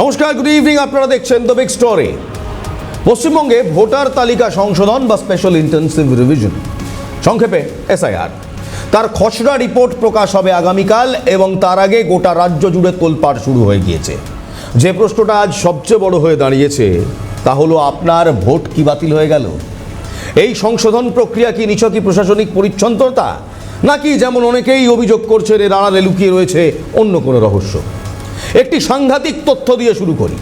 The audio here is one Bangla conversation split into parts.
নমস্কার গুড ইভিনিং আপনারা দেখছেন দ্য বিগ স্টোরি পশ্চিমবঙ্গে ভোটার তালিকা সংশোধন বা স্পেশাল ইন্টেন্সিভ রিভিশন সংক্ষেপে এসআইআর তার খসড়া রিপোর্ট প্রকাশ হবে আগামীকাল এবং তার আগে গোটা রাজ্য জুড়ে তোলপাড় শুরু হয়ে গিয়েছে। যে প্রশ্নটা আজ সবচেয়ে বড় হয়ে দাঁড়িয়েছে, তা হলো আপনার ভোট কি বাতিল হয়ে গেল? এই সংশোধন প্রক্রিয়া কি নিছকই প্রশাসনিক পরিচ্ছন্নতা? নাকি যেমন অনেকেই অভিযোগ করছে রে দাঁড়ালে লুকিয়ে রয়েছে অন্য কোনো রহস্য? একটি সাংঘাতিক তথ্য দিয়ে শুরু করি।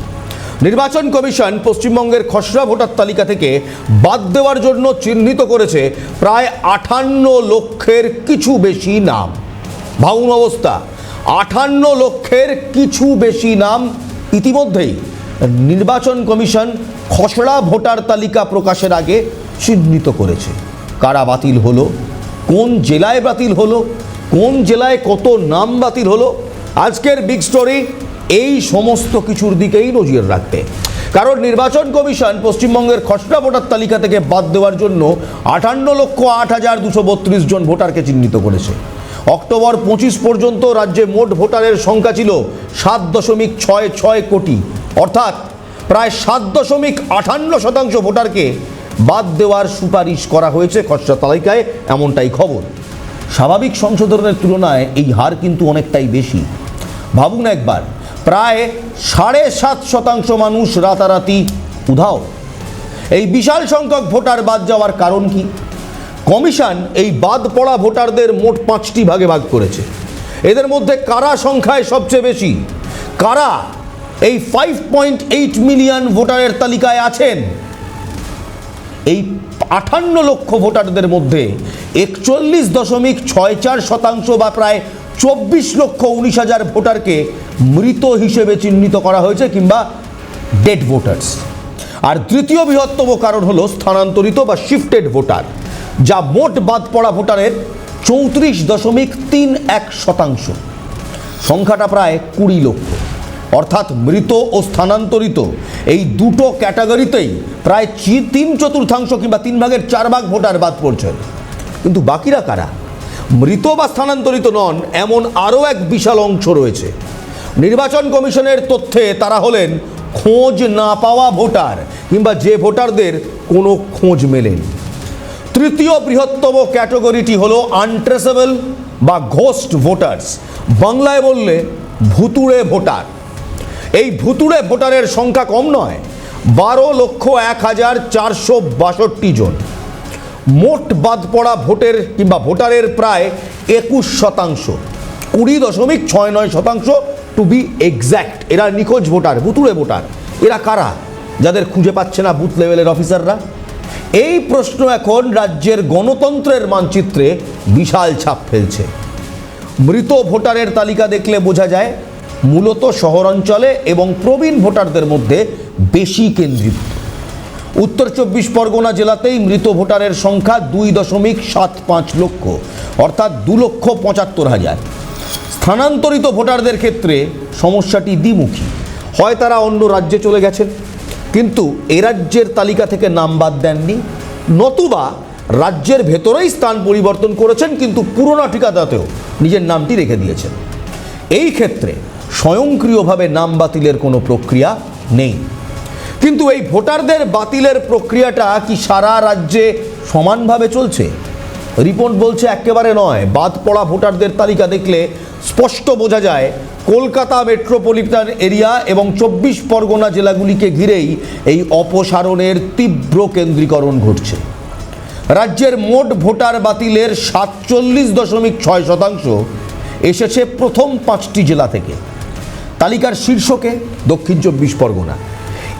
নির্বাচন কমিশন পশ্চিমবঙ্গের খসড়া ভোটার তালিকা থেকে বাদ দেওয়ার জন্য চিহ্নিত করেছে প্রায় আঠান্ন লক্ষের কিছু বেশি নাম। ভাউন অবস্থা আটান্ন লক্ষের কিছু বেশি নাম ইতিমধ্যেই নির্বাচন কমিশন খসড়া ভোটার তালিকা প্রকাশের আগে চিহ্নিত করেছে। কারা বাতিল হলো? কোন জেলায় বাতিল হলো? কোন জেলায় কত নাম বাতিল হলো? আজকের বিগ স্টোরি এই সমস্ত কিছুর দিকেই নজর রাখতে। কারণ নির্বাচন কমিশন পশ্চিমবঙ্গের খসড়া ভোটার তালিকা থেকে বাদ দেওয়ার জন্য আটান্ন লক্ষ আট হাজার দুশো বত্রিশ জন ভোটারকে চিহ্নিত করেছে। অক্টোবর পঁচিশ পর্যন্ত রাজ্যে মোট ভোটারের সংখ্যা ছিল সাত দশমিক ছয় ছয় কোটি। অর্থাৎ প্রায় সাত দশমিক আটান্ন শতাংশ ভোটারকে বাদ দেওয়ার সুপারিশ করা হয়েছে খসড়া তালিকায়, এমনটাই খবর। স্বাভাবিক সংশোধনের তুলনায় এই হার কিন্তু অনেকটাই বেশি। ভাবুন একবার। প্রায় সাড়ে সাত শতাংশ মানুষ রাতারাতি উধাও। এই বিশাল সংখ্যক ভোটার বাদ যাওয়ার কারণ কি? কমিশন এই বাদ পড়া ভোটারদের মোট পাঁচটি ভাগে ভাগ করেছে। এদের মধ্যে কারা সংখ্যায় সবচেয়ে বেশি? কারা এই ফাইভ পয়েন্ট এইট মিলিয়ন ভোটারের তালিকায় আছেন? এই আঠান্ন লক্ষ ভোটারদের মধ্যে একচল্লিশ দশমিক ছয় চার শতাংশ বা প্রায় চব্বিশ লক্ষ উনিশ হাজার ভোটারকে মৃত হিসেবে চিহ্নিত করা হয়েছে কিংবা ডেড ভোটার্স আর তৃতীয় বৃহত্তম কারণ হলো স্থানান্তরিত বা শিফটেড ভোটার যা মোট বাদ পড়া ভোটারের চৌত্রিশ দশমিক তিন এক শতাংশ। সংখ্যাটা প্রায় কুড়ি লক্ষ। অর্থাৎ মৃত ও স্থানান্তরিত এই দুটো ক্যাটাগরিতেই প্রায় তিন চতুর্থাংশ কিংবা তিন ভাগের চার ভাগ ভোটার বাদ পড়ছেন। কিন্তু বাকিরা কারা? মৃত বা স্থানান্তরিত নন, এমন আরও এক বিশাল অংশ রয়েছে। নির্বাচন কমিশনের তথ্যে তারা হলেন খোঁজ না পাওয়া ভোটার, কিংবা যে ভোটারদের কোনো খোঁজ মেলেনি। তৃতীয় বৃহত্তম ক্যাটাগরিটি হলো আনট্রেসেবল বা ঘোস্ট ভোটার্স, বাংলায় বললে ভুতুড়ে ভোটার। এই ভুতুড়ে ভোটারের সংখ্যা কম নয়, বারো লক্ষ এক হাজার চারশো বাষট্টি জন। মোট বাদ পড়া ভোটের কিংবা ভোটারের প্রায় একুশ শতাংশ, কুড়ি দশমিক ছয় নয় শতাংশ টু বি এক্স্যাক্ট এরা নিখোঁজ ভোটার, ভুতুড়ে ভোটার। এরা কারা? যাদের খুঁজে পাচ্ছে না বুথ লেভেলের অফিসাররা? এই প্রশ্ন এখন রাজ্যের গণতন্ত্রের মানচিত্রে বিশাল ছাপ ফেলছে। মৃত ভোটারের তালিকা দেখলে বোঝা যায়, মূলত শহরাঞ্চলে এবং প্রবীণ ভোটারদের মধ্যে বেশি কেন্দ্রীভূত উত্তর চব্বিশ পরগনা জেলাতেই মৃত ভোটারের সংখ্যা দুই দশমিক সাত পাঁচ লক্ষ, অর্থাৎ দু লক্ষ পঁচাত্তর হাজার। স্থানান্তরিত ভোটারদের ক্ষেত্রে সমস্যাটি দ্বিমুখী। হয় তারা অন্য রাজ্যে চলে গেছেন, কিন্তু এ রাজ্যের তালিকা থেকে নাম বাদ দেননি, নতুবা রাজ্যের ভেতরেই স্থান পরিবর্তন করেছেন, কিন্তু পুরোনো ঠিকাদাতেও নিজের নামটি রেখে দিয়েছেন। এই ক্ষেত্রে স্বয়ংক্রিয়ভাবে নাম বাতিলের কোনো প্রক্রিয়া নেই। কিন্তু এই ভোটারদের বাতিলের প্রক্রিয়াটা কি সারা রাজ্যে সমানভাবে চলছে? রিপোর্ট বলছে একেবারে নয়। বাদ পড়া ভোটারদের তালিকা দেখলে স্পষ্ট বোঝা যায়, কলকাতা মেট্রোপলিটন এরিয়া এবং চব্বিশ পরগনা জেলাগুলিকে ঘিরেই এই অপসারণের তীব্র কেন্দ্রীকরণ ঘটছে। রাজ্যের মোট ভোটার বাতিলের সাতচল্লিশ দশমিক ছয় শতাংশ এসেছে প্রথম পাঁচটি জেলা থেকে। তালিকার শীর্ষকে দক্ষিণ চব্বিশ পরগনা।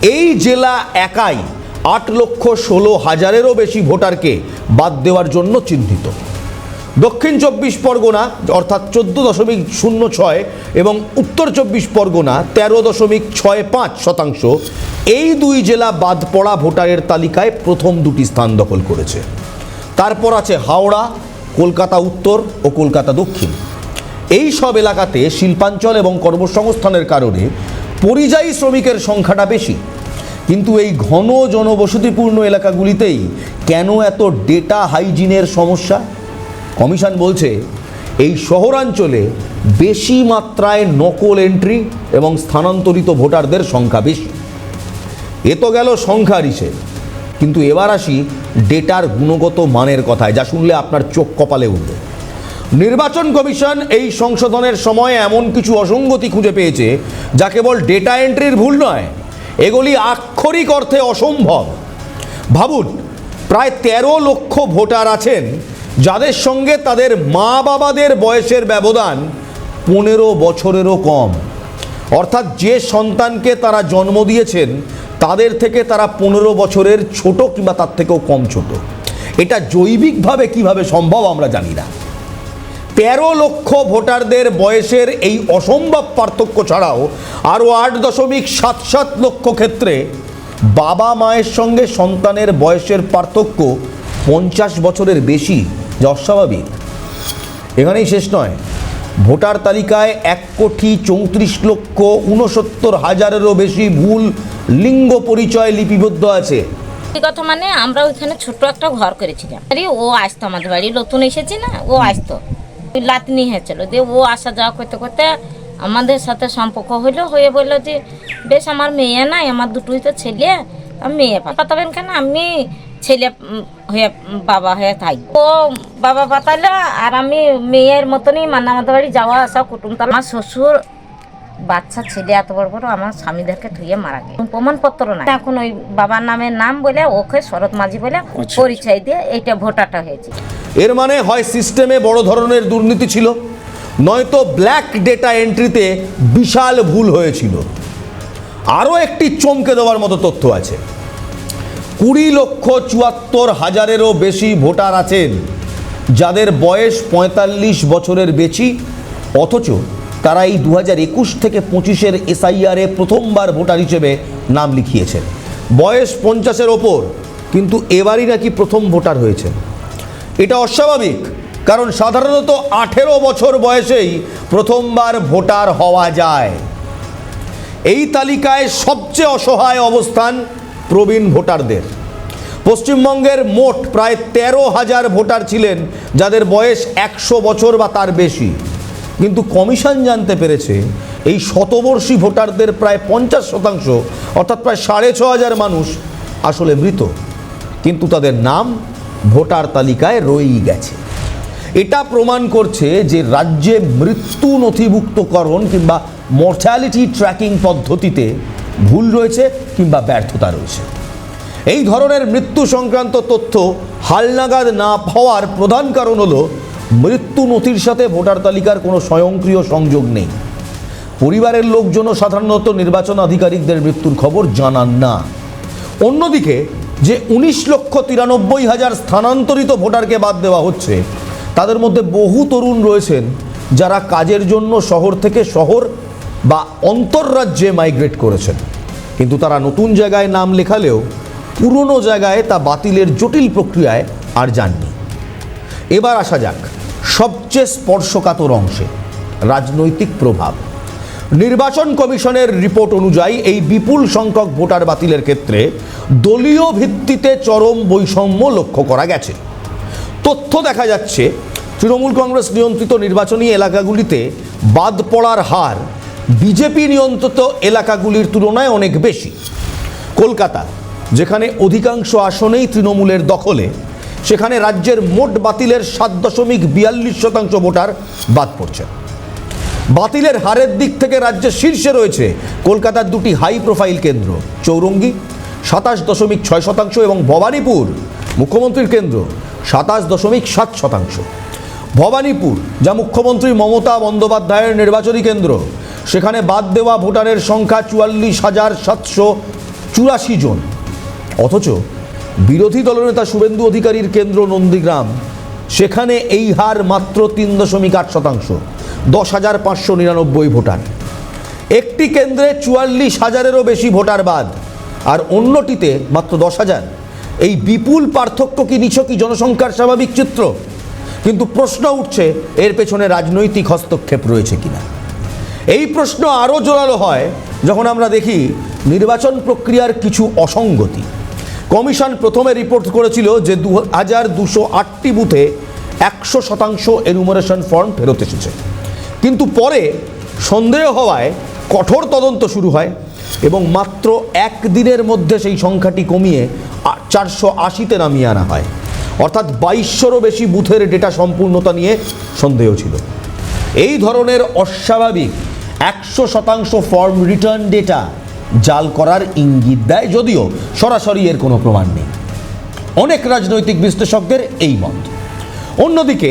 এই জেলা একাই আট লক্ষ ষোলো হাজারেরও বেশি ভোটারকে বাদ দেওয়ার জন্য চিহ্নিত দক্ষিণ চব্বিশ পরগনা, অর্থাৎ চোদ্দ দশমিক শূন্য ছয় এবং উত্তর চব্বিশ পরগনা তেরো দশমিক ছয় পাঁচ শতাংশ, এই দুই জেলা বাদ পড়া ভোটারের তালিকায় প্রথম দুটি স্থান দখল করেছে। তারপর আছে হাওড়া, কলকাতা উত্তর ও কলকাতা দক্ষিণ। এই সব এলাকাতে শিল্পাঞ্চল এবং কর্মসংস্থানের কারণে পরিযায়ী শ্রমিকের সংখ্যাটা বেশি। কিন্তু এই ঘন জনবসতিপূর্ণ এলাকাগুলিতেই কেন এত ডেটা হাইজিনের সমস্যা? কমিশন বলছে, এই শহরাঞ্চলে বেশি মাত্রায় নকল এন্ট্রি এবং স্থানান্তরিত ভোটারদের সংখ্যা বেশি। এ তো গেল সংখ্যার হিসেব কিন্তু এবার আসি ডেটার গুণগত মানের কথায়, যা শুনলে আপনার চোখ কপালে উঠবে। নির্বাচন কমিশন এই সংশোধনের সময় এমন কিছু অসঙ্গতি খুঁজে পেয়েছে, যা কেবল ডেটা এন্ট্রির ভুল নয়, এগুলি আক্ষরিক অর্থে অসম্ভব। ভাবুন, প্রায় তেরো লক্ষ ভোটার আছেন, যাদের সঙ্গে তাদের মা বাবাদের বয়সের ব্যবধান পনেরো বছরেরও কম। অর্থাৎ যে সন্তানকে তারা জন্ম দিয়েছেন, তাদের থেকে তারা পনেরো বছরের ছোট কিংবা তার থেকেও কম ছোট। এটা জৈবিকভাবে কীভাবে সম্ভব আমরা জানি না। তেরো লক্ষ ভোটারদের বয়সের এই অসম্ভব পার্থক্য ছাড়াও আরও আট দশমিক সাত সাত লক্ষ ক্ষেত্রে বাবা মায়ের সঙ্গে সন্তানের বয়সের পার্থক্য পঞ্চাশ বছরের বেশি, যা অস্বাভাবিক। এখানেই শেষ নয়। ভোটার তালিকায় এক কোটি চৌত্রিশ লক্ষ উনসত্তর হাজারেরও বেশি ভুল লিঙ্গ পরিচয় লিপিবদ্ধ আছে। কথা মানে আমরা ওইখানে ছোট একটা ঘর করেছিলাম। আরে ও আসতো আমাদের বাড়ি, নতুন এসেছি না? ও আসতো। লাতনি হয়েছিল দিয়ে ও আসা যাওয়া করতে করতে আমাদের সাথে সম্পর্ক হইল হয়ে বলল যে বেশ আমার মেয়ে নাই আমার দুটোই তো ছেলে আমি মেয়ে পাতাবেন কেন? আমি ছেলে হয়ে বাবা হয়ে থাকি। ও বাবা পাতালো আর আমি মেয়ের মতনই মানে আমাদের বাড়ি যাওয়া আসা কুটুম আমার শ্বশুর বাচ্চা ছেলে এত বড় বড় আমার স্বামীদেরকে ধুয়ে মারা গেছে প্রমাণপত্র না এখন ওই বাবার নামের নাম বলে ওকে শরৎ মাঝি বলে পরিচয় দিয়ে এইটা ভোটারটা হয়েছে। এর মানে হয় সিস্টেমে বড় ধরনের দুর্নীতি ছিল, নয়তো ব্ল্যাক ডেটা এন্ট্রিতে বিশাল ভুল হয়েছিল। আরও একটি চমকে দেওয়ার মতো তথ্য আছে। কুড়ি লক্ষ চুয়াত্তর হাজারেরও বেশি ভোটার আছেন, যাদের বয়স পঁয়তাল্লিশ বছরের বেশি, অথচ তারা এই দু একুশ থেকে পঁচিশের এসআইআরে প্রথমবার ভোটার হিসেবে নাম লিখিয়েছেন। বয়স পঞ্চাশের ওপর, কিন্তু এবারই নাকি প্রথম ভোটার হয়েছেন। এটা অস্বাভাবিক, কারণ সাধারণত আঠেরো বছর বয়সেই প্রথমবার ভোটার হওয়া যায়। এই তালিকায় সবচেয়ে অসহায় অবস্থান প্রবীণ ভোটারদের। পশ্চিমবঙ্গের মোট প্রায় তেরো হাজার ভোটার ছিলেন, যাদের বয়স একশো বছর বা তার বেশি। কিন্তু কমিশন জানতে পেরেছে, এই শতবর্ষী ভোটারদের প্রায় পঞ্চাশ শতাংশ, অর্থাৎ প্রায় সাড়ে ছ হাজার মানুষ আসলে মৃত। কিন্তু তাদের নাম ভোটার তালিকায় রয়েই গেছে। এটা প্রমাণ করছে যে রাজ্যে মৃত্যু নথিভুক্তকরণ কিংবা মর্টালিটি ট্র্যাকিং পদ্ধতিতে ভুল রয়েছে কিংবা ব্যর্থতা রয়েছে। এই ধরনের মৃত্যু সংক্রান্ত তথ্য হালনাগাদ না হওয়ার প্রধান কারণ হলো মৃত্যু নথির সাথে ভোটার তালিকার কোনো স্বয়ংক্রিয় সংযোগ নেই। পরিবারের লোকজনও সাধারণত নির্বাচন আধিকারিকদের মৃত্যুর খবর জানান না। অন্যদিকে যে উনিশ লক্ষ তিরানব্বই হাজার স্থানান্তরিত ভোটারকে বাদ দেওয়া হচ্ছে, তাদের মধ্যে বহু তরুণ রয়েছেন যারা কাজের জন্য শহর থেকে শহর বা অন্তর্রাজ্যে মাইগ্রেট করেছেন। কিন্তু তারা নতুন জায়গায় নাম লেখালেও পুরনো জায়গায় তা বাতিলের জটিল প্রক্রিয়ায় আর যাননি। এবার আসা যাক, সবচেয়ে স্পর্শকাতর অংশে রাজনৈতিক প্রভাব। নির্বাচন কমিশনের রিপোর্ট অনুযায়ী এই বিপুল সংখ্যক ভোটার বাতিলের ক্ষেত্রে দলীয় ভিত্তিতে চরম বৈষম্য লক্ষ্য করা গেছে। তথ্য দেখা যাচ্ছে, তৃণমূল কংগ্রেস নিয়ন্ত্রিত নির্বাচনী এলাকাগুলিতে বাদ পড়ার হার বিজেপি নিয়ন্ত্রিত এলাকাগুলির তুলনায় অনেক বেশি। কলকাতা, যেখানে অধিকাংশ আসনেই তৃণমূলের দখলে, সেখানে রাজ্যের মোট বাতিলের সাত দশমিক বিয়াল্লিশ শতাংশ ভোটার বাদ পড়ছে বাতিলের হারের দিক থেকে রাজ্যের শীর্ষে রয়েছে কলকাতার দুটি হাই প্রোফাইল কেন্দ্র, চৌরঙ্গি, সাতাশ দশমিক ছয় শতাংশ এবং ভবানীপুর মুখ্যমন্ত্রীর কেন্দ্র, সাতাশ দশমিক সাত শতাংশ। ভবানীপুর, যা মুখ্যমন্ত্রী মমতা বন্দ্যোপাধ্যায়ের নির্বাচনী কেন্দ্র, সেখানে বাদ দেওয়া ভোটারের সংখ্যা চুয়াল্লিশ হাজার সাতশো চুরাশি জন। অথচ বিরোধী দলনেতা শুভেন্দু অধিকারীর কেন্দ্র নন্দীগ্রাম, সেখানে এই হার মাত্র তিন দশমিক আট শতাংশ। দশ হাজার পাঁচশো নিরানব্বই ভোটার। একটি কেন্দ্রে চুয়াল্লিশ হাজারেরও বেশি ভোটার বাদ, আর অন্যটিতে মাত্র দশ হাজার। এই বিপুল পার্থক্য কি নিছকই জনসংখ্যার স্বাভাবিক চিত্র? কিন্তু প্রশ্ন উঠছে, এর পেছনে রাজনৈতিক হস্তক্ষেপ রয়েছে কিনা? এই প্রশ্ন আরও জোরালো হয় যখন আমরা দেখি নির্বাচন প্রক্রিয়ার কিছু অসঙ্গতি। কমিশন প্রথমে রিপোর্ট করেছিল যে দু হাজার দুশো আটটি বুথে একশো শতাংশ এনুমারেশন ফর্ম ফেরত এসেছে। কিন্তু পরে সন্দেহ হওয়ায় কঠোর তদন্ত শুরু হয় এবং মাত্র একদিনের মধ্যে সেই সংখ্যাটি কমিয়ে চারশো আশিতে নামিয়ে আনা হয়। অর্থাৎ বাইশশোরও বেশি বুথের ডেটা সম্পূর্ণতা নিয়ে সন্দেহ ছিল। এই ধরনের অস্বাভাবিক একশো শতাংশ ফর্ম রিটার্ন ডেটা জাল করার ইঙ্গিত দেয় যদিও সরাসরি এর কোনো প্রমাণ নেই। অনেক রাজনৈতিক বিশ্লেষকদের এই মত। অন্যদিকে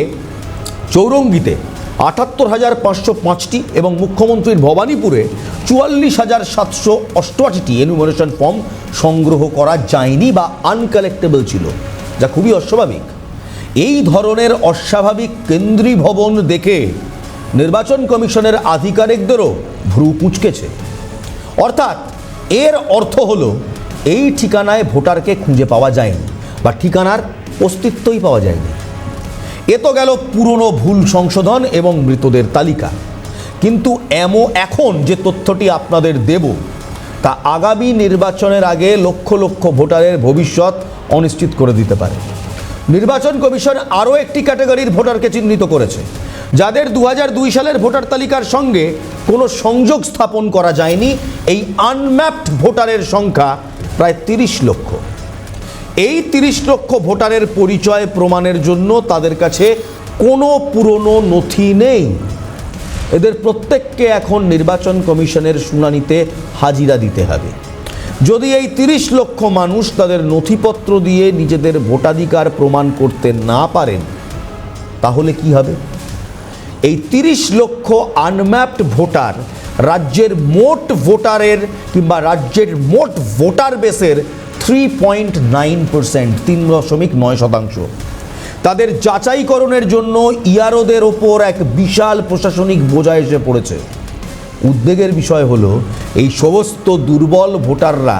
চৌরঙ্গিতে আটাত্তর হাজার পাঁচশো পাঁচটি এবং মুখ্যমন্ত্রীর ভবানীপুরে চুয়াল্লিশ হাজার সাতশো অষ্টআশিটি এনুমারেশন ফর্ম সংগ্রহ করা যায়নি বা আনকালেক্টেবল ছিল, যা খুবই অস্বাভাবিক। এই ধরনের অস্বাভাবিক কেন্দ্রী ভবন দেখে নির্বাচন কমিশনের আধিকারিকদেরও ভ্রু পুচকেছে। অর্থাৎ এর অর্থ হল, এই ঠিকানায় ভোটারকে খুঁজে পাওয়া যায়নি বা ঠিকানার অস্তিত্বই পাওয়া যায়নি। এ তো গেল পুরনো ভুল সংশোধন এবং মৃতদের তালিকা। কিন্তু এমো এখন যে তথ্যটি আপনাদের দেব, তা আগামী নির্বাচনের আগে লক্ষ লক্ষ ভোটারের ভবিষ্যৎ অনিশ্চিত করে দিতে পারে। নির্বাচন কমিশন আরও একটি ক্যাটাগরির ভোটারকে চিহ্নিত করেছে। যাদের দু দুই সালের ভোটার তালিকার সঙ্গে কোনো সংযোগ স্থাপন করা যায়নি, এই আনম্যাপড ভোটারের সংখ্যা প্রায় তিরিশ লক্ষ। এই তিরিশ লক্ষ ভোটারের পরিচয় প্রমাণের জন্য তাদের কাছে কোনো পুরনো নথি নেই। এদের প্রত্যেককে এখন নির্বাচন কমিশনের শুনানিতে হাজিরা দিতে হবে। যদি এই তিরিশ লক্ষ মানুষ তাদের নথিপত্র দিয়ে নিজেদের ভোটাধিকার প্রমাণ করতে না পারেন, তাহলে কি হবে? এই তিরিশ লক্ষ আনম্যাপড ভোটার রাজ্যের মোট ভোটারের কিংবা রাজ্যের মোট ভোটার বেসের থ্রি পয়েন্ট নাইন পার্সেন্ট তিন দশমিক নয় শতাংশ। তাদের যাচাইকরণের জন্য ইয়ারোদের ওপর এক বিশাল প্রশাসনিক বোঝা এসে পড়েছে। উদ্বেগের বিষয় হলো, এই সমস্ত দুর্বল ভোটাররা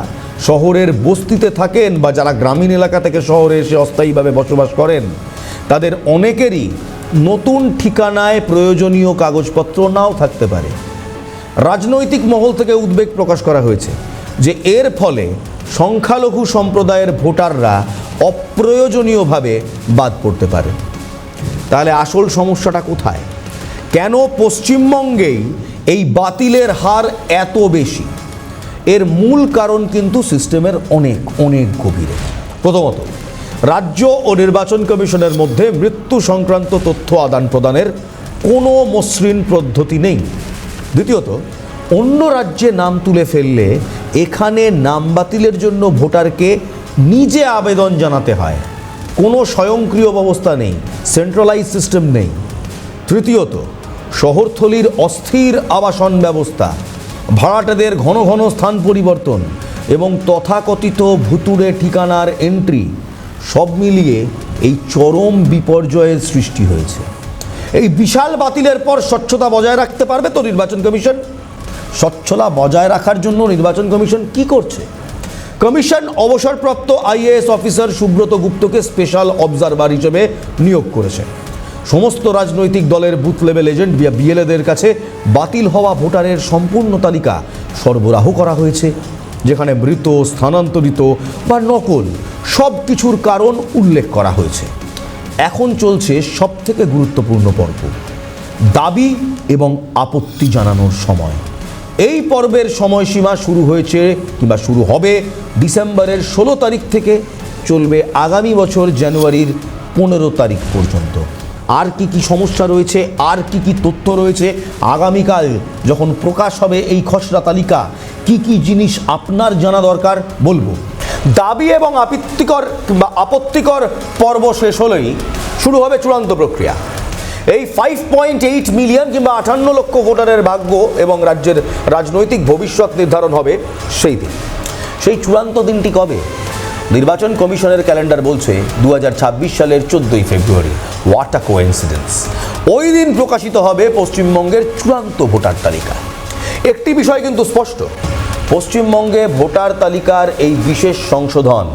শহরের বস্তিতে থাকেন বা যারা গ্রামীণ এলাকা থেকে শহরে এসে অস্থায়ীভাবে বসবাস করেন, তাদের অনেকেরই নতুন ঠিকানায় প্রয়োজনীয় কাগজপত্র নাও থাকতে পারে। রাজনৈতিক মহল থেকে উদ্বেগ প্রকাশ করা হয়েছে যে এর ফলে সংখ্যালঘু সম্প্রদায়ের ভোটাররা অপ্রয়োজনীয়ভাবে বাদ পড়তে পারে। তাহলে আসল সমস্যাটা কোথায়? কেন পশ্চিমবঙ্গেই এই বাতিলের হার এত বেশি? এর মূল কারণ কিন্তু সিস্টেমের অনেক অনেক গভীরে। প্রথমত, রাজ্য ও নির্বাচন কমিশনের মধ্যে মৃত্যু সংক্রান্ত তথ্য আদান প্রদানের কোনো মসৃণ পদ্ধতি নেই। দ্বিতীয়ত অন্য রাজ্যে নাম তুলে ফেললে এখানে নাম বাতিলের জন্য ভোটারকে নিজে আবেদন জানাতে হয়। কোনো স্বয়ংক্রিয় ব্যবস্থা নেই সেন্ট্রালাইজ সিস্টেম নেই। তৃতীয়ত, শহরথলির অস্থির আবাসন ব্যবস্থা, ভাড়াটেদের ঘন ঘন স্থান পরিবর্তন এবং তথাকথিত ভুতুড়ে ঠিকানার এন্ট্রি সব মিলিয়ে এই চরম বিপর্যয়ের সৃষ্টি হয়েছে। এই বিশাল বাতিলের পর স্বচ্ছতা বজায় রাখতে পারবে তো নির্বাচন কমিশন? স্বচ্ছতা বজায় রাখার জন্য নির্বাচন কমিশন কি করছে? কমিশন অবসরপ্রাপ্ত আইএএস অফিসার সুব্রত গুপ্তকে স্পেশাল অবজারভার হিসেবে নিয়োগ করেছে। সমস্ত রাজনৈতিক দলের বুথ লেভেল এজেন্ট বিএলএদের কাছে বাতিল হওয়া ভোটারের সম্পূর্ণ তালিকা সরবরাহ করা হয়েছে, যেখানে মৃত, স্থানান্তরিত বা নকল সব কিছুর কারণ উল্লেখ করা হয়েছে। এখন চলছে সবথেকে গুরুত্বপূর্ণ পর্ব, দাবি এবং আপত্তি জানানোর সময়। এই পর্বের সময়সীমা শুরু হয়েছে কিংবা শুরু হবে ডিসেম্বরের ষোলো তারিখ থেকে চলবে আগামী বছর জানুয়ারির পনেরো তারিখ পর্যন্ত। আর কি কি সমস্যা রয়েছে, আর কি কি তথ্য রয়েছে, আগামীকাল যখন প্রকাশ হবে এই খসড়া তালিকা, কি কি জিনিস আপনার জানা দরকার বলব। দাবি এবং আপত্তিকর বা আপত্তিকর পর্ব শেষ হলেই শুরু হবে চূড়ান্ত প্রক্রিয়া। এই ফাইভ পয়েন্ট এইট মিলিয়ন কিংবা আটান্ন লক্ষ ভোটারের ভাগ্য এবং রাজ্যের রাজনৈতিক ভবিষ্যৎ নির্ধারণ হবে সেই দিন। সেই চূড়ান্ত দিনটি কবে? নির্বাচন কমিশনের ক্যালেন্ডার বলছে দু হাজার ছাব্বিশ সালের চোদ্দোই ফেব্রুয়ারি। হোয়াট আ কোইন্সিডেন্স ওই দিন প্রকাশিত হবে পশ্চিমবঙ্গের চূড়ান্ত ভোটার তালিকা। একটি বিষয় কিন্তু স্পষ্ট। পশ্চিমবঙ্গে ভোটার তালিকার এই বিশেষ সংশোধন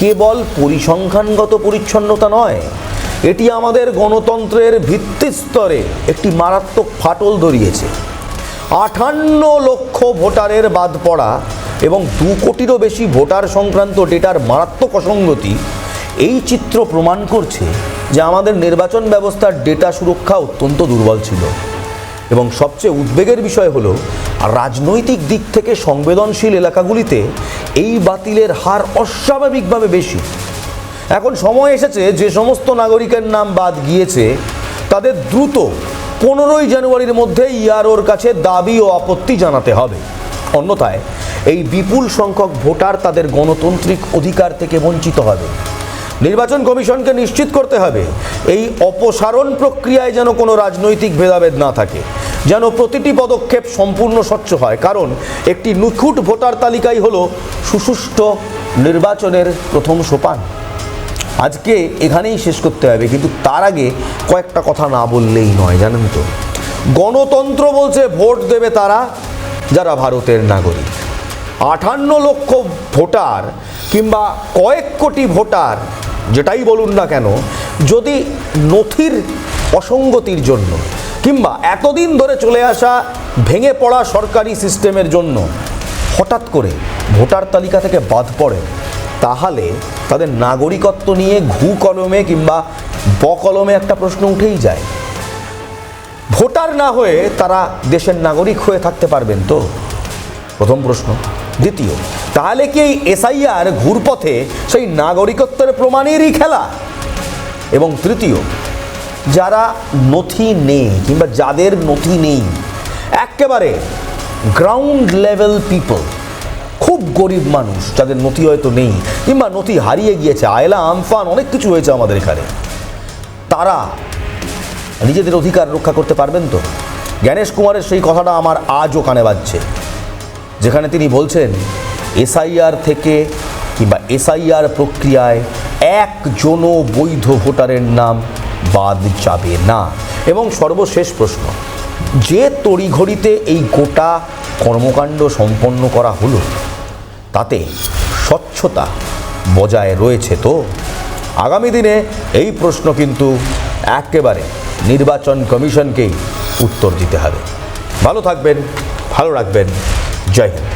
কেবল পরিসংখ্যানগত পরিচ্ছন্নতা নয় এটি আমাদের গণতন্ত্রের ভিত্তিস্তরে একটি মারাত্মক ফাটল ধরিয়েছে। আটান্ন লক্ষ ভোটারের বাদ পড়া এবং দু কোটিরও বেশি ভোটার সংক্রান্ত ডেটার মারাত্মক অসঙ্গতি এই চিত্র প্রমাণ করছে যে আমাদের নির্বাচন ব্যবস্থার ডেটা সুরক্ষা অত্যন্ত দুর্বল ছিল। এবং সবচেয়ে উদ্বেগের বিষয় হল, রাজনৈতিক দিক থেকে সংবেদনশীল এলাকাগুলিতে এই বাতিলের হার অস্বাভাবিকভাবে বেশি। এখন সময় এসেছে, যে সমস্ত নাগরিকের নাম বাদ গিয়েছে, তাদের দ্রুত পনেরোই জানুয়ারির মধ্যে ইআরওর কাছে দাবি ও আপত্তি জানাতে হবে। অন্যথায় এই বিপুল সংখ্যক ভোটার তাদের গণতান্ত্রিক অধিকার থেকে বঞ্চিত হবে। নির্বাচন কমিশনকে নিশ্চিত করতে হবে, এই অপসারণ প্রক্রিয়ায় যেন কোনো রাজনৈতিক ভেদাভেদ না থাকে, যেন প্রতিটি পদক্ষেপ সম্পূর্ণ স্বচ্ছ হয়। কারণ একটি নিখুঁত ভোটার তালিকাই হলো সুষুষ্ঠ নির্বাচনের প্রথম সোপান। আজকে এখানেই শেষ করতে হবে, কিন্তু তার আগে কয়েকটা কথা না বললেই নয়, জানেন তো। গণতন্ত্র বলছে ভোট দেবে তারা, যারা ভারতের নাগরিক। আটান্ন লক্ষ ভোটার কিংবা কয়েক কোটি ভোটার, যেটাই বলুন না কেন, যদি নথির অসঙ্গতির জন্য কিংবা এতদিন ধরে চলে আসা ভেঙে পড়া সরকারি সিস্টেমের জন্য হঠাৎ করে ভোটার তালিকা থেকে বাদ পড়ে তাহলে তাদের নাগরিকত্ব নিয়ে ঘু কলমে কিংবা ব কলমে একটা প্রশ্ন উঠেই যায়। ভোটার না হয়ে তারা দেশের নাগরিক হয়ে থাকতে পারবেন তো? প্রথম প্রশ্ন। দ্বিতীয়, তাহলে কি এই এসআইআর ঘুরপথে সেই নাগরিকত্বের প্রমাণেরই খেলা? এবং তৃতীয়, যারা নথি নেই কিংবা যাদের নথি নেই, একেবারে গ্রাউন্ড লেভেল পিপল খুব গরিব মানুষ, যাদের নথি হয়তো নেই, কিংবা নথি হারিয়ে গিয়েছে, আয়লা, আমফান, অনেক কিছু হয়েছে আমাদের এখানে। তারা নিজেদের অধিকার রক্ষা করতে পারবেন তো? জ্ঞানেশ কুমারের সেই কথাটা আমার আজও কানে বাজছে, যেখানে তিনি বলছেন, এসআইআর থেকে কিংবা এসআইআর প্রক্রিয়ায় একজনও বৈধ ভোটারের নাম বাদ যাবে না। এবং সর্বশেষ প্রশ্ন, যে তড়িঘড়িতে এই গোটা কর্মকাণ্ড সম্পন্ন করা হলো তাতে স্বচ্ছতা বজায় রয়েছে তো? আগামী দিনে এই প্রশ্ন কিন্তু একেবারে নির্বাচন কমিশনকেই উত্তর দিতে হবে। ভালো থাকবেন, ভালো রাখবেন। জয় হিন্দ।